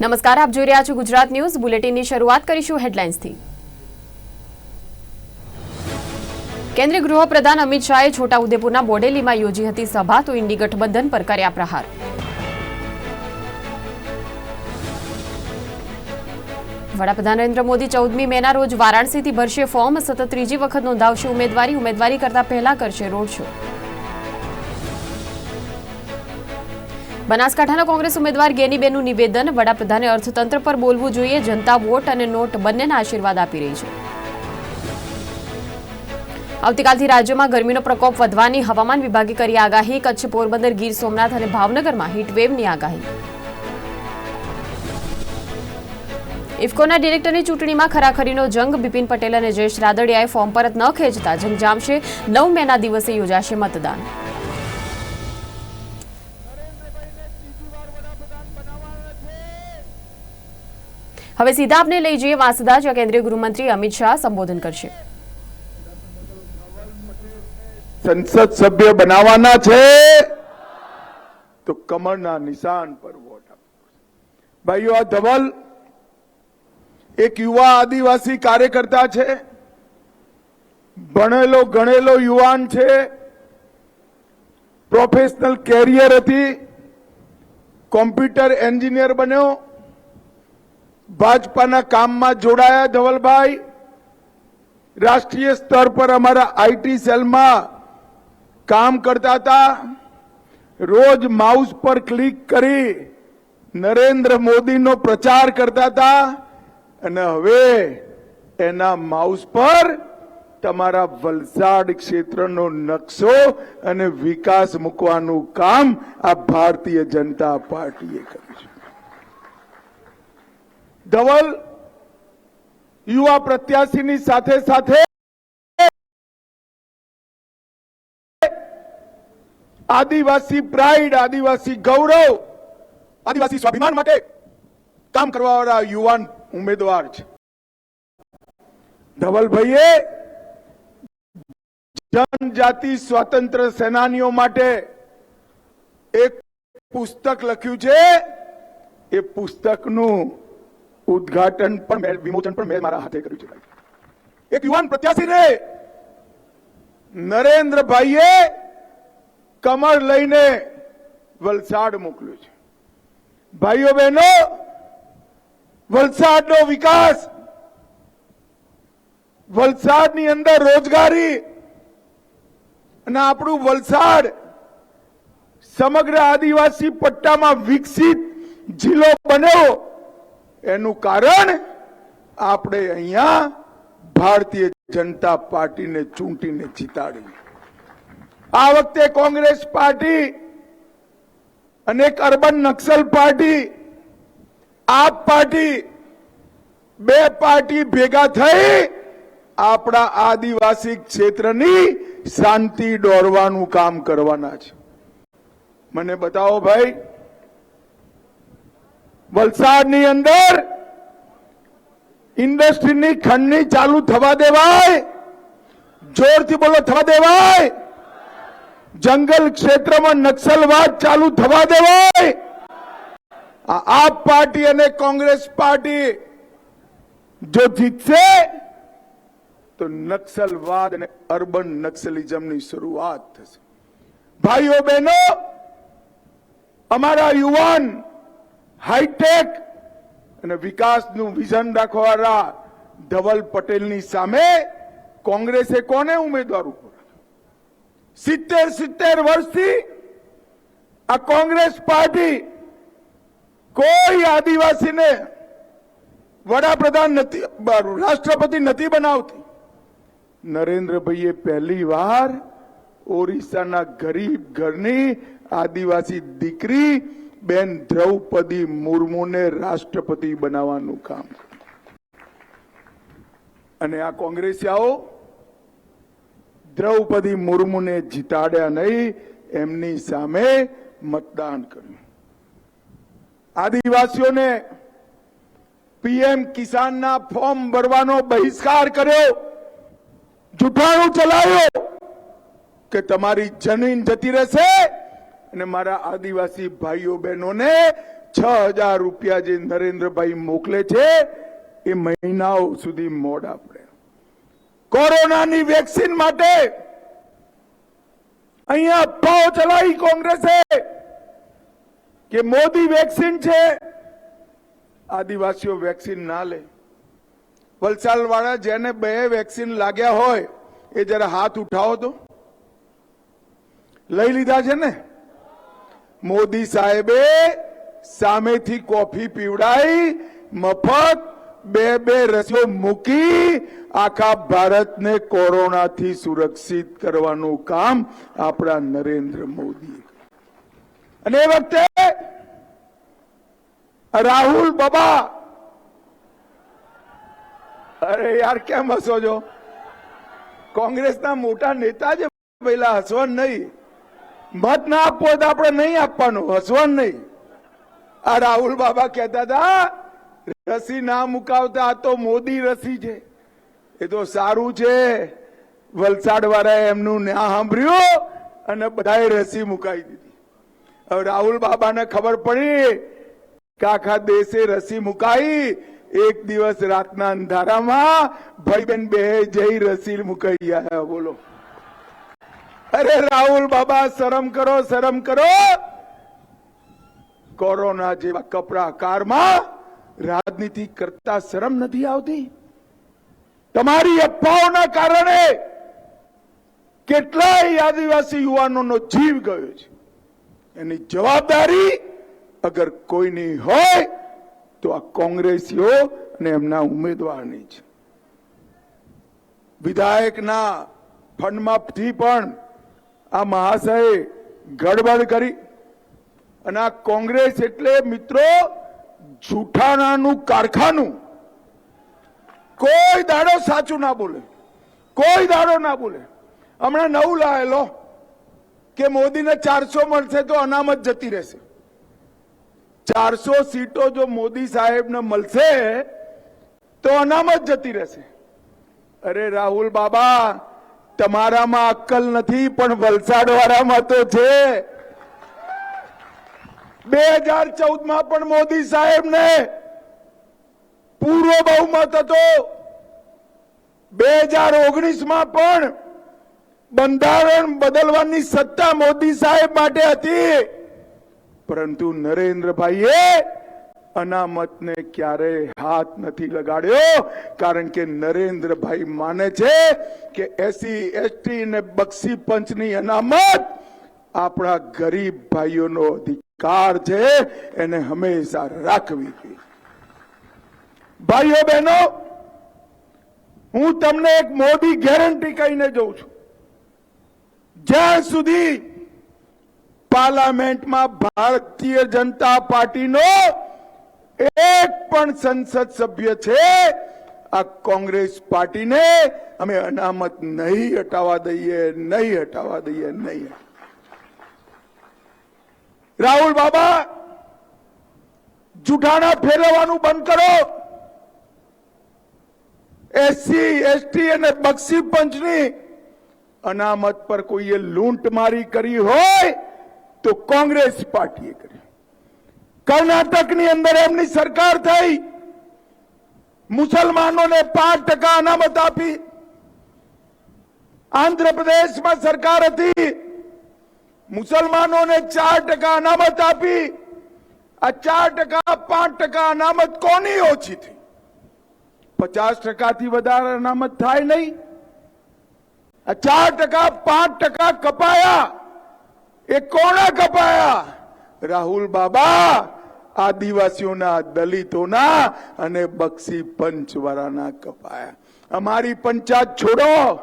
નમસ્કાર, આપ જોઈ રહ્યા છો ગુજરાત ન્યૂઝ. બુલેટિનની શરૂઆત કરીશું હેડલાઇન્સથી. કેન્દ્રીય ગૃહપ્રધાન અમિત શાહે છોટાઉદેપુરના બોડેલીમાં યોજી હતી સભા, તો ઇન્ડી ગઠબંધન પર કર્યા પ્રહાર. વડાપ્રધાન નરેન્દ્ર મોદી ચૌદમી મેના રોજ વારાણસીથી ભરશે ફોર્મ. સતત ત્રીજી વખત નોંધાવશે ઉમેદવારી. ઉમેદવારી કરતા પહેલા કરશે રોડ શો. બનાસકાંઠાના કોંગ્રેસ ઉમેદવાર ગેનીબેનનું નિવેદન વડાપ્રધાને અર્થતંત્ર પર બોલવું જોઈએ, જનતા વોટ અને નોટ બંનેના આશીર્વાદ આપી રહી છે. આવતીકાલથી રાજ્યમાં ગરમીનો પ્રકોપ વધવાની હવામાન વિભાગે કરી આગાહી, કચ્છ, પોરબંદર, ગીર સોમનાથ અને ભાવનગરમાં હીટવેવની આગાહી. ઇફકોના ડિરેક્ટરની ચૂંટણીમાં ખરાખરીનો જંગ, બિપિન પટેલ અને જયેશ રાદડિયાએ ફોર્મ પરત ન ખેંચતા, જંગ જામશે, નવ મેના દિવસે યોજાશે મતદાન. હવે સીધા આપને લઈ જઈએ વાંસદા, જ્યાં કેન્દ્રીય ગૃહમંત્રી અમિત શાહ સંબોધન કરશે. સંસદ સભ્ય બનાવવાના છે, તો કમળના નિશાન પર વોટ ભાઈઓ, આ ધવલ એક યુવા આદિવાસી કાર્યકર્તા છે, ભણેલો, ગણેલો યુવાન છે, પ્રોફેશનલ કેરિયર હતી, કોમ્પ્યુટર એન્જિનિયર બન્યો ભાજપાના કામમાં જોડાયા ધવલભાઈ. રાષ્ટ્રીય સ્તર પર અમારા આઈટી સેલમાં કામ કરતા હતા. રોજ માઉસ પર ક્લિક કરી નરેન્દ્ર મોદીનો પ્રચાર કરતા હતા. અને હવે એના માઉસ પર તમારા વલસાડ ક્ષેત્રનો નકશો અને વિકાસ મૂકવાનું કામ આ ભારતીય જનતા પાર્ટીએ કર્યું. ધવલ, યુવા પ્રત્યાશીની સાથે સાથે આદિવાસી પ્રાઇડ, આદિવાસી ગૌરવ, આદિવાસી સ્વાભિમાન માટે કામ કરવાવાળા યુવાન ઉમેદવાર છે. ધવલભાઈએ જનજાતિ સ્વાતંત્ર્ય સેનાનીઓ માટે એક પુસ્તક લખ્યું છે. એ પુસ્તકનું ઉદ્ઘાટન પણ વિમોચન પણ મેં મારા હાથે કર્યું છે એક યુવાન પ્રત્યાશીને નરેન્દ્રભાઈએ કમળ લઈને વલસાડ મોકલ્યું છે. ભાઈઓ બહેનો, વલસાડનો વિકાસ, વલસાડની અંદર રોજગારી અને આપણું વલસાડ સમગ્ર આદિવાસી પટ્ટામાં વિકસિત જિલ્લો બન્યો. એનું કારણ આપણે અહીંયા ભારતીય જનતા પાર્ટીને ચૂંટીને જીતાડી આ વખતે કોંગ્રેસ પાર્ટી અને એક urban naxal party, AAP party, બે પાર્ટી ભેગા થઈ આપણા આદિવાસી ક્ષેત્રની શાંતિ દોરવાનું કામ કરવાના છે. મને બતાવો ભાઈ વલસાડની અંદર ઇન્ડસ્ટ્રીની ખંડની ચાલુ થવા દેવાય. જોરથી બોલો, થવા દેવાય. જંગલ ક્ષેત્રમાં નક્સલવાદ ચાલુ થવા દેવાય. આપ પાર્ટી અને કોંગ્રેસ પાર્ટી જો જીતશે, તો નક્સલવાદ અને અર્બન નક્સલિઝમની શરૂઆત થશે. ભાઈઓ બહેનો, અમારા યુવાન હાઈટેક અને વિકાસનું વિઝન રાખવાવાળા ધવલ પટેલની સામે કોંગ્રેસે કોને ઉમેદવાર ઉપર સિત્તેર સિત્તેર વર્ષથી આ કોંગ્રેસ પાર્ટી કોઈ આદિવાસીને વડાપ્રધાન નથી રાષ્ટ્રપતિ નથી બનાવતી. નરેન્દ્રભાઈએ પહેલી વાર ઓરિસ્સાના ગરીબ ઘરની આદિવાસી દીકરી બેન દ્રૌપદી મુર્મુને રાષ્ટ્રપતિ બનાવવાનું કામ. અને આ કોંગ્રેસિયાઓ દ્રૌપદી મુર્મુને જીતાડ્યા નહીં, એમની સામે મતદાન કર્યું. આદિવાસીઓને પીએમ કિસાનના ફોર્મ ભરવાનો બહિષ્કાર કર્યો જૂઠાણું ચલાવ્યો કે તમારી જમીન જતી રહેશે અને મારા આદિવાસી ભાઈઓ બહેનોને છ હજાર રૂપિયા જે નરેન્દ્રભાઈ મોકલે છે, એ મહિનાઓ સુધી મોડ આપણે કોરોનાની વેક્સિન માટે અહીંયા અફવાઓ ચલાવી કોંગ્રેસે કે મોદી વેક્સિન છે, આદિવાસીઓ વેક્સિન ના લે. વલસાડ વાળા જેને બે વેક્સિન લાગ્યા હોય, એ જરા હાથ ઉઠાવો તો. લઈ લીધા છે ને? મોદી સાહેબે સામેથી કોફી પીવડાઈ, મફત બે બે રસીઓ મૂકી આખા ભારતને કોરોનાથી સુરક્ષિત કરવાનું કામ આપણા નરેન્દ્ર મોદી. અને એ વખતે રાહુલ બાબા. અરે યાર, કેમ હસો છો? કોંગ્રેસના મોટા નેતા જ પેલા હસવા નહીં. મત ના આપવો તો આપણે નહીં આપવાનું, હસવાનું નહીં. આ રાહુલ બાબા કહેતા હતા, રસી ના મુકાવતા આ તો મોદી રસી છે. એ તો સારું છે. વલસાડ વાળાએ એમનું ના સાંભળ્યું અને બધાએ રસી મુકાઈ દીધી. હવે રાહુલ બાબાને ખબર પડી કે આખા દેશે રસી મુકાઈ. એક દિવસ રાતના અંધારામાં ભાઈ બેન બે જઈ રસી મુકાઈ ગયા. બોલો. અરે રાહુલ બાબા, શરમ કરો શરમ કરો. કોરોના જેવા કપરા કારમાં રાજનીતિ કરતા શરમ નથી આવતી. તમારી અફવાઓના કારણે કેટલાય આદિવાસી યુવાનોનો જીવ ગયો છે. એની જવાબદારી અગર કોઈની હોય, તો આ કોંગ્રેસીઓ અને એમના ઉમેદવારની છે. વિધાયકના ફંડમાંથી પણ આ મહાશયે ગડબડ કરી અને આ કોંગ્રેસ એટલે મિત્રો જૂઠાણાનું કારખાનું. કોઈ દાડો સાચું ના બોલે. કોઈ દાડો ના બોલે. હમણાં નવું લાયેલો કે મોદીને ચારસો મળશે તો અનામત જતી રહેશે. ચારસો સીટો જો મોદી સાહેબને મળશે તો અનામત જતી રહેશે. અરે રાહુલ બાબા તમારામાં અક્કલ નથી, પણ વલસાડ વાળામાં તો છે. બે હજાર ચૌદમાં પણ મોદી સાહેબને પૂરો બહુમત હતો. બે હજાર ઓગણીસમાં પણ બંધારણ બદલવાની સત્તા મોદી સાહેબ માટે હતી. પરંતુ નરેન્દ્રભાઈએ અનામતને ક્યારેય હાથ નથી લગાડ્યો, કારણ કે નરેન્દ્રભાઈ માને છે કે એસી, એસટી ને બક્ષી પંચની અનામત આપણા ગરીબ ભાઈઓનો અધિકાર છે, એને હંમેશા રાખવી ભાઈઓ બહેનો, હું તમને એક મોટી ગેરંટી કહીને જઉં છું. જ્યાં સુધી પાર્લામેન્ટમાં ભારતીય જનતા પાર્ટીનો એક પણ સંસદ સભ્ય છે. આ કોંગ્રેસ પાર્ટીને અમે અનામત નહીં હટાવા દઈએ, નહીં હટાવા દઈએ, નહીં. રાહુલ બાબા જુઠાણા ફેરવવાનું બંધ કરો. એસસી, એસટી અને બક્ષી પંચની અનામત પર કોઈએ લૂંટમારી કરી હોય તો કોંગ્રેસ પાર્ટીએ કરી. કર્ણાટકની અંદર એમની સરકાર થઈ. મુસલમાનોને પાંચ ટકા અનામત આપી. આંધ્રપ્રદેશમાં સરકાર હતી. મુસલમાનોને ચાર ટકા અનામત આપી. આ ચાર ટકા, પાંચ ટકા અનામત કોની ઓછી થઈ? પચાસ ટકાથી વધારે અનામત થાય નહીં. આ ચાર ટકા, પાંચ ટકા કપાયા. એ કોણે કપાયા? રાહુલ બાબા. આદિવાસીઓના દલિતોના અને બક્ષી પંચવાળાના કપાયા. અમારી પંચાયત છોડો.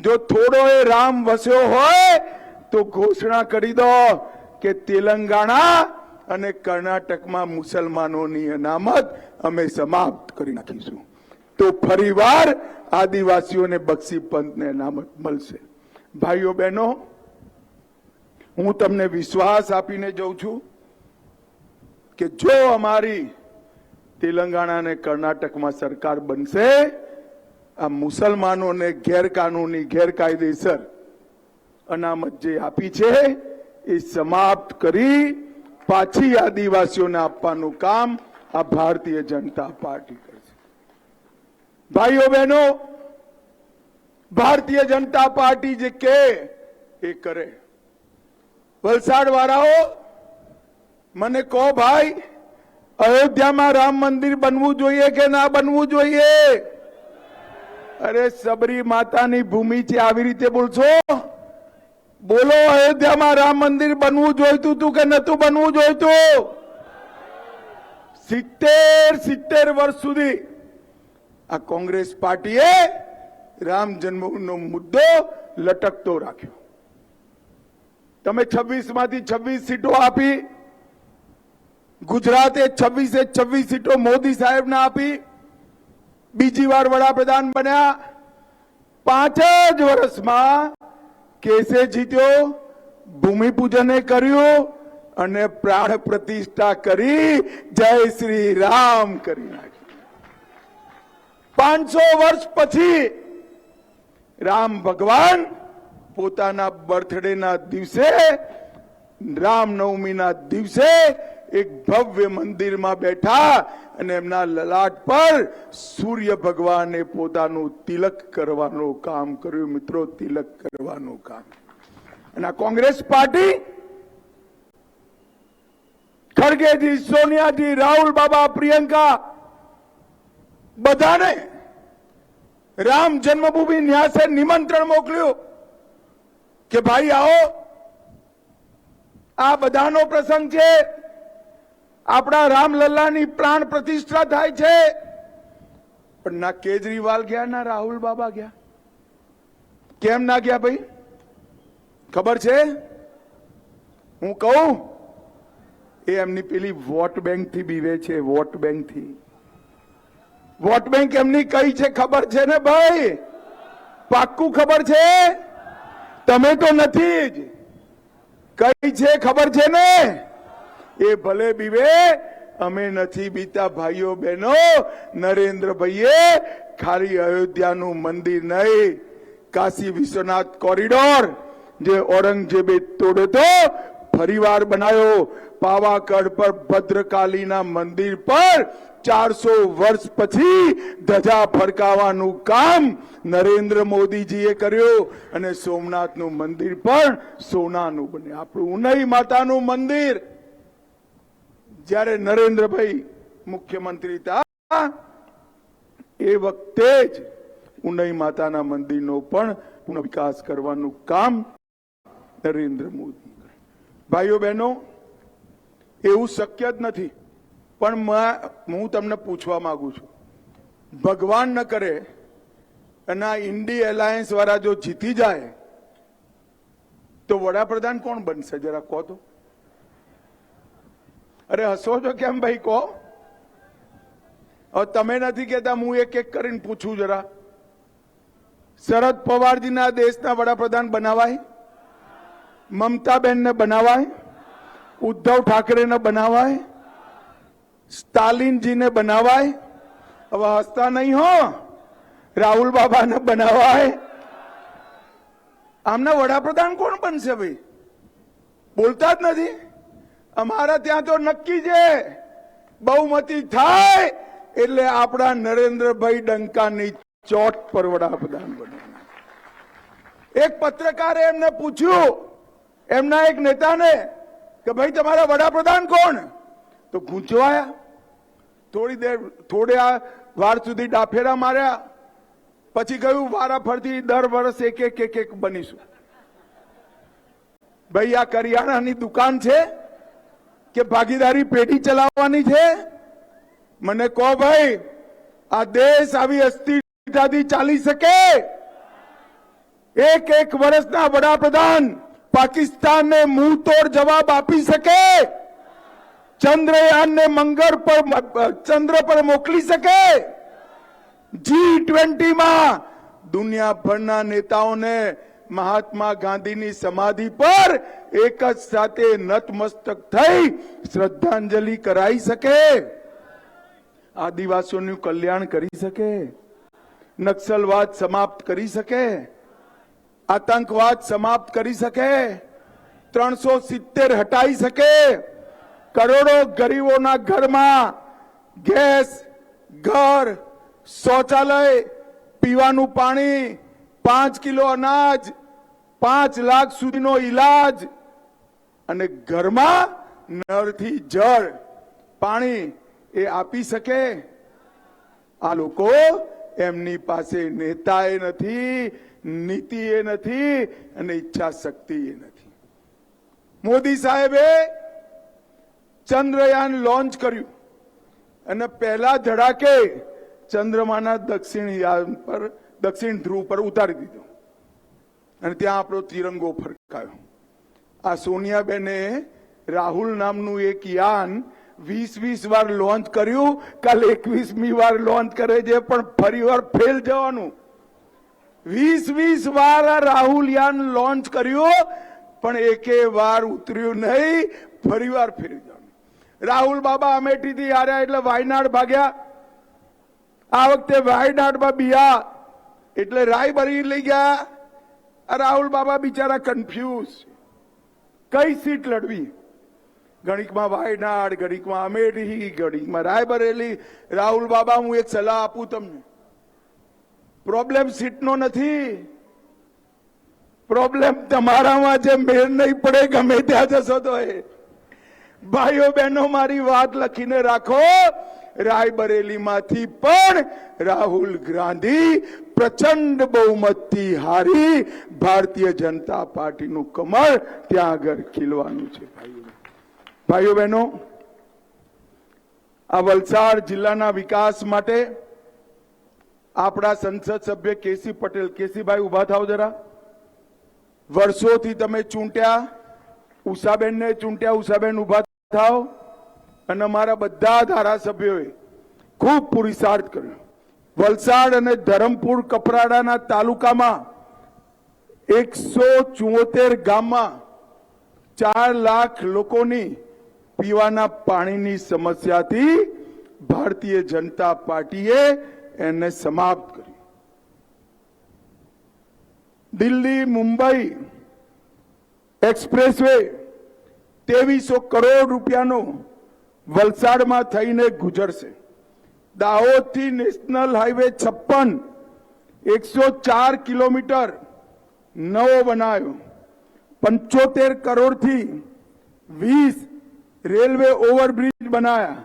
જો થોડો એ રામ વસ્યો હોય, તો ઘોષણા કરી દો કે તેલંગાણા અને કર્ણાટકમાં મુસલમાનોની અનામત અમે સમાપ્ત કરી નાખીશું. તો ફરીવાર આદિવાસીઓને બક્ષી પંથને અનામત મળશે. ભાઈઓ બહેનો, હું તમને વિશ્વાસ આપીને જઉં છું. કે જો અમારી તેલંગાણા અને કર્ણાટકમાં સરકાર બનશે, આ મુસલમાનોને ગેરકાનૂની, ગેરકાયદેસર અનામત જે આપી છે, એ સમાપ્ત કરી પાછી આદિવાસીઓને આપવાનું કામ આ ભારતીય જનતા પાર્ટી કરશે ભાઈઓ, બહેનો, ભારતીય જનતા પાર્ટી જે કે, એ કરે. વલસાડ વાળાઓ મને કહો ભાઈ, અયોધ્યામાં રામ મંદિર બનવું જોઈએ કે ના બનવું જોઈએ? અરે સબરી માતાની ભૂમિ છે, આવી રીતે બોલશો? બોલો, અયોધ્યામાં રામ મંદિર બનવું જોઈતું હતું કે નતું બનવું જોઈતું? સિત્તેર સિત્તેર વર્ષ સુધી આ કોંગ્રેસ પાર્ટીએ રામ જન્મભૂમિનો મુદ્દો લટકતો રાખ્યો. તમે છવ્વીસમાંથી છવ્વીસ સીટો આપી ગુજરાતે છવ્વીસે છવ્વીસ સીટો મોદી સાહેબને આપી. બીજી વાર વડાપ્રધાન બન્યા. પાંચ જ વર્ષમાં કેસે જીત્યો, ભૂમિપૂજને કર્યું અને પ્રાણ પ્રતિષ્ઠા કરી જય શ્રી રામ કરી નાખી પાંચસો વર્ષ પછી રામ ભગવાન પોતાના બર્થડેના દિવસે રામનવમીના દિવસે એક ભવ્ય મંદિરમાં બેઠા અને એમના લલાટ પર સૂર્ય ભગવાને પોતાનું તિલક કરવાનું કામ કર્યું. મિત્રો, તિલક કરવાનું કામ. અને કોંગ્રેસ પાર્ટી ખડગેજી, સોનિયાજી, રાહુલ બાબા, પ્રિયંકા, બધાને રામ જન્મભૂમિ ન્યાસે નિમંત્રણ મોકલ્યું કે ભાઈ આવો. આ બધાનો પ્રસંગ છે. આપણા રામલલ્લાની પ્રાણ પ્રતિષ્ઠા થાય છે. પણ ના કેજરીવાલ ગયા, ના રાહુલ બાબા ગયા? કેમ ના ગયા ભાઈ? ખબર છે? હું કહું, એ એમની પેલી વોટ બેંકથી બીવે છે, વોટ બેંકથી વોટ બેંક એમની કઈ છે ખબર છે ને ભાઈ? પાક્કું ખબર છે? તમે તો નથી જ. કઈ છે ખબર છે ને? એ ભલે બીવે, અમે નથી બીતા ભાઈઓ બહેનો. નરેન્દ્રભાઈએ ખાલી અયોધ્યાનું મંદિર નહીં, કાશી વિશ્વનાથ કોરિડોર, જે ઔરંગઝેબે તોડ્યો તો ફરીવાર બનાવ્યો પાવાગઢ પર ભદ્રકાલીના મંદિર પર ચારસો વર્ષ પછી ધજા ફરકાવવાનું કામ નરેન્દ્ર મોદીજીએ કર્યું અને સોમનાથનું મંદિર પણ સોનાનું બને આપણું ઉનઈ માતાનું મંદિર. જ્યારે નરેન્દ્રભાઈ મુખ્યમંત્રી હતા, એ વખતે જ ઉનઈ માતાના મંદિરનો પણ વિકાસ કરવાનું કામ નરેન્દ્ર મોદી ભાઈઓ બહેનો, એવું શક્ય જ નથી. પણ હું તમને પૂછવા માંગુ છું. ભગવાન ન કરે અને આ ઇન્ડી એલાયન્સ વાળા જો જીતી જાય, તો વડાપ્રધાન કોણ બનશે? જરા કહો તો. અરે હસો છો કેમ ભાઈ કહો? હવે તમે નથી કહેતા, હું એક એક કરીને પૂછું જરા. શરદ પવારજીના દેશના વડાપ્રધાન બનાવાય? મમતાબેનને બનાવાય? ઉદ્ધવ ઠાકરેને બનાવાય? સ્ટાલિનજીને બનાવાય? હવે હસતા નહીં હો. રાહુલ બાબાને બનાવાય? આમના વડાપ્રધાન કોણ બનશે ભાઈ? બોલતા જ નથી? અમારા ત્યાં તો નક્કી છે. બહુમતી થાય એટલે આપણા નરેન્દ્રભાઈ ડંકાની ચોટ પર વડાપ્રધાન બને એક પત્રકારે એમને પૂછ્યું, એમના એક નેતાને કે ભાઈ તમારા વડાપ્રધાન કોણ? તો ગૂંચવાયા. થોડી દેર, થોડે આ વાર સુધી ડાફેરા માર્યા. પછી કહ્યું વારા ફરતી દર વર્ષ એક એક એક એક બનીશું. ભાઈ, આ કરિયાણાની દુકાન છે. કે ભાગીદારી પેઢી ચલાવવાની છે? મને કહો ભાઈ, આ દેશ આવી અસ્થિરતાથી ચાલી શકે? એક એક વર્ષના વડાપ્રધાન પાકિસ્તાનને મુંહ તોડ જવાબ આપી શકે? ચંદ્રયાનને મંગળ પર ચંદ્ર પર મોકલી શકે? જી ટ્વેન્ટીમાં દુનિયાભરના નેતાઓને મહાત્મા ગાંધીની સમાધિ પર એક જ સાથે નતમસ્તક થઈ શ્રદ્ધાંજલિ કરાઈ શકે. આદિવાસીઓનું કલ્યાણ કરી શકે. નક્સલવાદ સમાપ્ત કરી શકે. આતંકવાદ સમાપ્ત કરી શકે. ત્રણસો સિત્તેર હટાઈ શકે. કરોડો ગરીબોના ઘરમાં ગેસ, ઘર, શૌચાલય, પીવાનું પાણી પાંચ કિલો અનાજ, પાંચ લાખ સુધીનો ઈલાજ અને ઘરમાં નળથી જળ, પાણી એ આપી શકે? આ લોકો એમની પાસે નેતા એ નથી નીતિ એ નથી અને ઈચ્છા શક્તિ એ નથી. મોદી સાહેબે ચંદ્રયાન લોન્ચ કર્યું અને પહેલા ધડાકે ચંદ્રમાના દક્ષિણ યાન પર દક્ષિણ ધ્રુવ પર ઉતારી દીધો. અને ત્યાં આપણો તિરંગો ફરકાયો. આ સોનિયાબેને રાહુલ નામનું એક યાન વીસ વીસ વાર લોન્ચ કર્યું. કાલ એકવીસમી વાર લોન્ચ કરે છે, પણ ફરી વાર ફેલ જવાનું. વીસ વીસ વાર આ રાહુલ યાન લોન્ચ કર્યું, પણ એકે વાર ઉતર્યું નહીં ફરી વાર ફેરી જવાનું. રાહુલ બાબા અમેઠીથી હાર્યા એટલે વાયનાડ ભાગ્યા. આ વખતે વાયનાડમાં બિયા એટલે રાયબરી લઈ ગયા. રાહુલ બાબા બિચારા કન્ફ્યુઝ કઈ સીટ લડવી? ગણિકમાં વાયનાડ, ગણિકમાં અમેઠી ગણિકમાં રાયબરેલી. રાહુલ બાબા, હું એક સલાહ આપું તમને. પ્રોબ્લેમ સીટનો નથી. પ્રોબ્લેમ તમારામાં જે મેળ નહીં પડે, ગમે ત્યાં જશો તો એ. ભાઈઓ બહેનો, મારી વાત લખીને રાખો. રાયબરેલીમાંથી પણ રાહુલ ગાંધી પ્રચંડ બહુમતથી હારી ભારતીય જનતા પાર્ટીનું કમળ ત્યાં આગળ ખીલવાનું છે, ભાઈઓ. બહેનો, આ વલસાડ જિલ્લાના વિકાસ માટે આપણા સંસદ સભ્ય કેસી પટેલ, કેસીભાઈ ઊભા થાવ જરા. વર્ષોથી તમે ચૂંટ્યા, ઉષાબેનને ચૂંટ્યા, ઉષાબેન ઊભા થાવ અને અમારા બધા ધારાસભ્યોએ ખૂબ પુરુષાર્થ કર્યો. વલસાડ અને ધરમપુર કપરાડાના તાલુકામાં એકસો ચુંવોતેર ગામમાં ચાર લાખ લોકોની પીવાના પાણીની સમસ્યાથી ભારતીય જનતા પાર્ટીએ એને સમાપ્ત કરી. દિલ્હી, મુંબઈ એક્સપ્રેસવે તેવીસો કરોડ રૂપિયાનો વલસાડમાં થઈને ગુજરશે. દાહોદથી નેશનલ હાઈવે છપ્પન, એકસો ચાર કિલોમીટર નવો બનાવ્યો. પંચોતેર કરોડથી વીસ રેલવે ઓવરબ્રિજ બનાયા.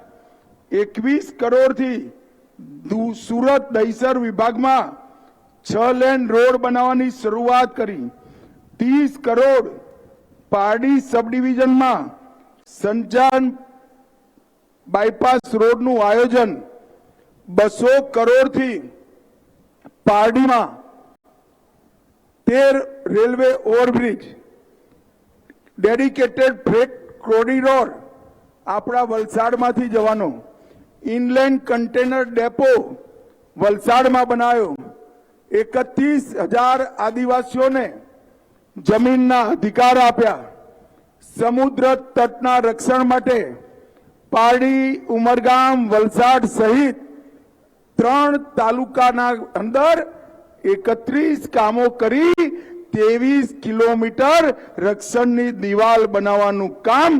એકવીસ કરોડથી સુરત દહીસર વિભાગમાં છ લેન રોડ બનાવવાની શરૂઆત કરી. ત્રીસ કરોડ પારડી સબ ડિવિઝનમાં સંજાન બાયપાસ રોડનું આયોજન બસો કરોડથી પારડીમાં તેર railway overbridge, dedicated freight corridor આપણા વલસાડમાંથી જવાનો, ઇનલેન્ડ કન્ટેનર ડેપો વલસાડમાં બનાવ્યો એકત્રીસ હજાર આદિવાસીઓને જમીનના અધિકાર આપ્યા. સમુદ્ર તટના રક્ષણ માટે પારડી, ઉમરગામ, વલસાડ સહિત ત્રણ તાલુકાના અંદર એકત્રીસ કામો કરી ત્રેવીસ કિલોમીટર રક્ષણની દિવાલ બનાવવાનું કામ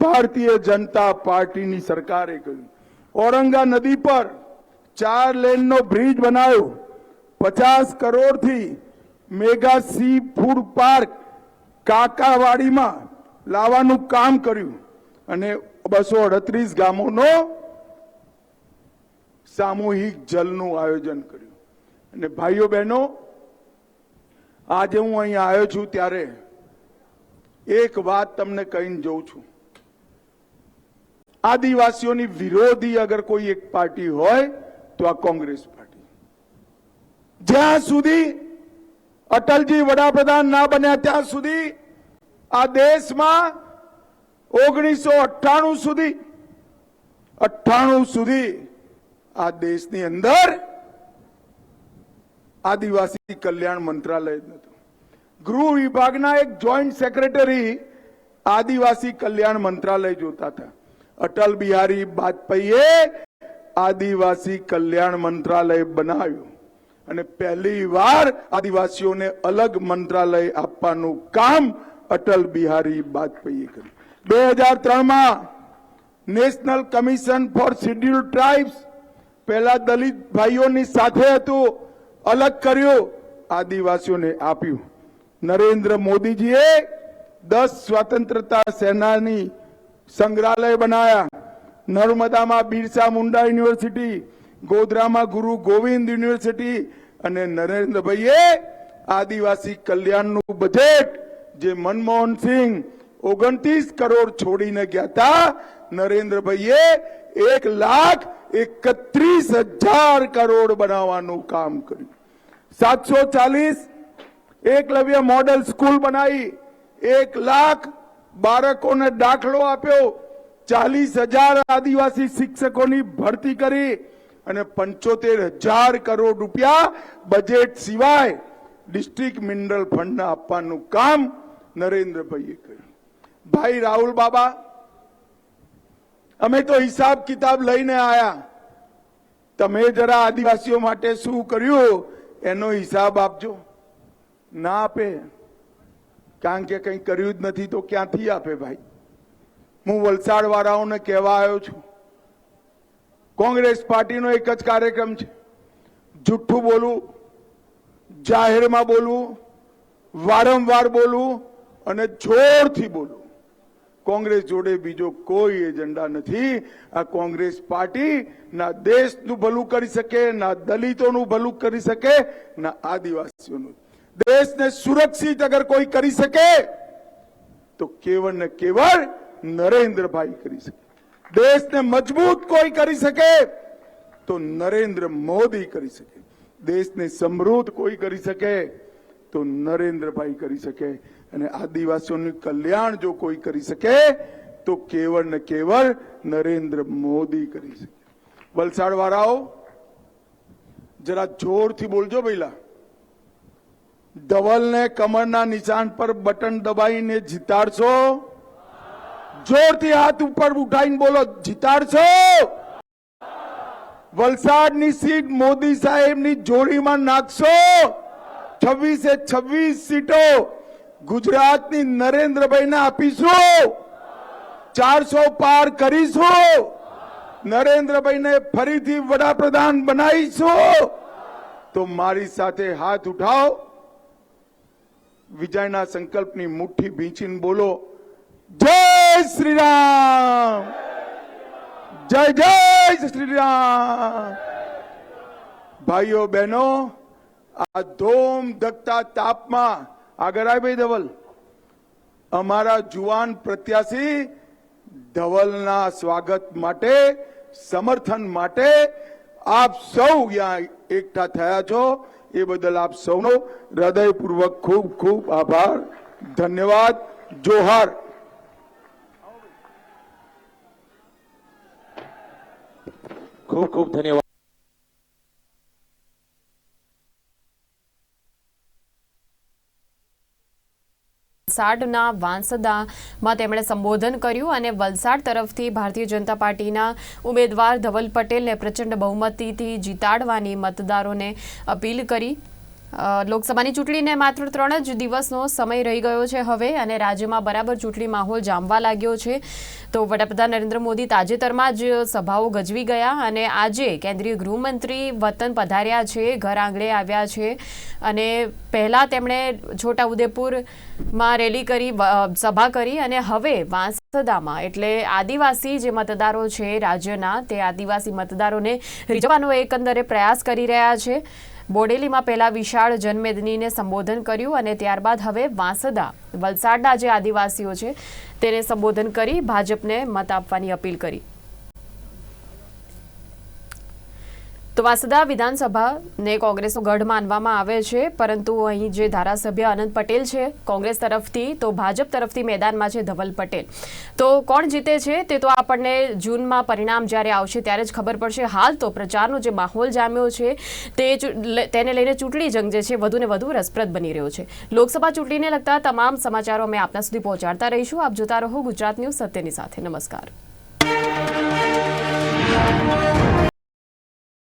ભારતીય જનતા પાર્ટીની સરકારે કર્યું. ઔરંગા નદી પર ચાર લેનનો બ્રિજ બનાવ્યો. પચાસ કરોડથી મેગા સી ફૂડ પાર્ક કાકાવાડીમાં લાવવાનું કામ કર્યું. અને બસો અડત્રીસ ગામોનો સામૂહિક જલનું આયોજન કર્યું. અને ભાઈઓ બહેનો, આજે હું અહીં આવ્યો છું ત્યારે એક વાત તમને કહીને જઉં છું. આદિવાસીઓની વિરોધી અગર કોઈ એક પાર્ટી હોય, તો આ કોંગ્રેસ પાર્ટી. જ્યાં સુધી અટલજી વડાપ્રધાન ના બન્યા, ત્યાં સુધી આ દેશમાં ઓગણીસો અઠ્ઠાણું સુધી અઠ્ઠાણું સુધી આ દેશની અંદર આદિવાસી કલ્યાણ મંત્રાલય જ નહોતું ગૃહ વિભાગના એક જોઈન્ટ સેક્રેટરી આદિવાસી કલ્યાણ મંત્રાલય જોતા હતા. અટલ બિહારી વાજપેયીએ આદિવાસી કલ્યાણ મંત્રાલય બનાવ્યું અને પહેલી વાર આદિવાસીઓને અલગ મંત્રાલય આપવાનું કામ અટલ બિહારી વાજપેયીએ કર્યું. બે હજાર ત્રણમાં national commission for scheduled tribes પહેલા દલિત ભાઈઓની સાથે હતું, અલગ કર્યું, આદિવાસીઓને આપ્યું. નરેન્દ્ર મોદીજીએ દસ સ્વતંત્રતા સેનાની સંગ્રહાલય બનાયા. નર્મદામાં બિરસા મુંડા યુનિવર્સિટી, ગોધરામાં ગુરુ ગોવિંદ યુનિવર્સિટી અને નરેન્દ્રભાઈએ આદિવાસી કલ્યાણનું બજેટ જે મનમોહન સિંહ ઓગણત્રીસ કરોડ છોડીને ગયા હતા નરેન્દ્રભાઈએ એક લાખ એકત્રીસ હજાર કરોડ બનાવવાનું કામ કર્યું. સાતસો ચાલીસ એકલવ્ય મોડલ સ્કૂલ બનાવી, એક લાખ બાળકોને દાખલો આપ્યો, ચાલીસ હજાર આદિવાસી શિક્ષકોની ભરતી કરી અને પંચોતેર હજાર કરોડ રૂપિયા બજેટ સિવાય ડિસ્ટ્રિક્ટ મિનરલ ફંડને આપવાનું કામ નરેન્દ્રભાઈએ કર્યું. ભાઈ રાહુલ બાબા અમે તો હિસાબ કિતાબ લઈને આવ્યા તમે જરા આદિવાસીઓ માટે શું કર્યું, એનો હિસાબ આપજો. ના આપે. કારણ કે કંઈ કર્યું જ નથી તો ક્યાંથી આપે ભાઈ? હું વલસાડ વાળાઓને કહેવા આવ્યો છું. કોંગ્રેસ પાર્ટીનો એક જ કાર્યક્રમ છે. જુઠ્ઠું બોલવું, જાહેરમાં બોલવું, વારંવાર બોલવું અને જોરથી બોલવું. કોંગ્રેસ જોડે બીજો કોઈ એજન્ડા નથી. આ કોંગ્રેસ પાર્ટી ના દેશનું ભલું કરી શકે, ના દલિતોનું ભલું કરી શકે, ના આદિવાસીઓનું. દેશને સુરક્ષિત અગર કોઈ કરી શકે, તો કેવળ ને કેવળ નરેન્દ્રભાઈ કરી શકે. દેશને મજબૂત કોઈ કરી શકે, તો નરેન્દ્ર મોદી કરી શકે. દેશને સમૃદ્ધ કોઈ કરી શકે, તો નરેન્દ્રભાઈ કરી શકે. અને આદિવાસીઓનું કલ્યાણ જો કોઈ કરી શકે, તો કેવળ ને કેવળ નરેન્દ્ર મોદી કરી શકે. વલસાડ વાળાઓ જરા જોરથી બોલજો પહેલા. ધવલને કમરના નિશાન પર બટન દબાવીને જીતાડશો? જોરથી હાથ ઉપર ઉઠાઈને બોલો, જીતાડશો? વલસાડની સીટ મોદી સાહેબની જોડીમાં નાખશો? છવ્વીસે છવ્વીસ સીટો ગુજરાતની નરેન્દ્રભાઈને આપીશું. ચારસો પાર કરીશું. નરેન્દ્રભાઈને ફરીથી વડાપ્રધાન બનાવીશું. તો મારી સાથે હાથ ઉઠાવ. વિજયના સંકલ્પની મુઠ્ઠી ભીંચીને બોલો, જય શ્રી રામ જય જય શ્રી રામ ભાઈઓ બહેનો, આ ધોમ ધકતા તાપમાં આગળ ધવલ. અમારા જુવાન પ્રત્યાશી ધવલના સ્વાગત માટે, સમર્થન માટે આપ સૌ ત્યાં એકઠા થયા છો. એ બદલ આપ સૌનો હૃદયપૂર્વક ખૂબ ખૂબ આભાર. ધન્યવાદ. જોહાર. ખૂબ ખૂબ ધન્યવાદ. વલસાડના વાંસદામાં તેમણે સંબોધન કર્યું અને વલસાડ તરફથી ભારતીય જનતા પાર્ટીના ઉમેદવાર ધવલ પટેલને પ્રચંડ બહુમતીથી જીતાડવાની મતદારોને અપીલ કરી. લોકસભાની ચૂંટણીને માત્ર ત્રણ જ દિવસનો સમય રહી ગયો છે હવે અને રાજ્યમાં બરાબર ચૂંટણી માહોલ જામવા લાગ્યો છે. તો વડાપ્રધાન નરેન્દ્ર મોદી તાજેતરમાં જ સભાઓ ગજવી ગયા અને આજે કેન્દ્રીય ગૃહમંત્રી વતન પધાર્યા છે, ઘર આંગણે આવ્યા છે અને પહેલાં તેમણે છોટાઉદેપુરમાં રેલી કરી સભા કરી અને હવે વાંસદામાં એટલે આદિવાસી જે મતદારો છે રાજ્યના તે આદિવાસી મતદારોને રીઝવવાનો એકંદરે પ્રયાસ કરી રહ્યા છે. બોડેલીમાં પહેલા વિશાળ જનમેદનીને સંબોધન કર્યું અને ત્યારબાદ હવે વાંસદા વલસાડના જે આદિવાસીઓ છે, તેને સંબોધન કરી ભાજપને મત આપવાની અપીલ કરી. તો વાસદા, વિધાનસભાને કોંગ્રેસનો ગઢ માનવામાં આવે છે, પરંતુ અહીં જે ધારાસભ્ય અનંત પટેલ છે, કોંગ્રેસ તરફથી, તો ભાજપ તરફથી મેદાનમાં છે ધવલ પટેલ. તો કોણ જીતે છે તે તો આપણને જૂનમાં પરિણામ જ્યારે આવશે ત્યારે જ ખબર પડશે. હાલ તો પ્રચારનો જે માહોલ જામ્યો છે, તે તેને લઈને ચૂંટણી જંગ જે છે, વધુને વધુ રસપ્રદ બની રહ્યો છે. લોકસભા ચૂંટણીને લગતા તમામ સમાચારો અમે આપના સુધી પહોંચાડતા રહીશું. આપ જોતા રહો ગુજરાત ન્યૂઝ સત્યની સાથે. નમસ્કાર.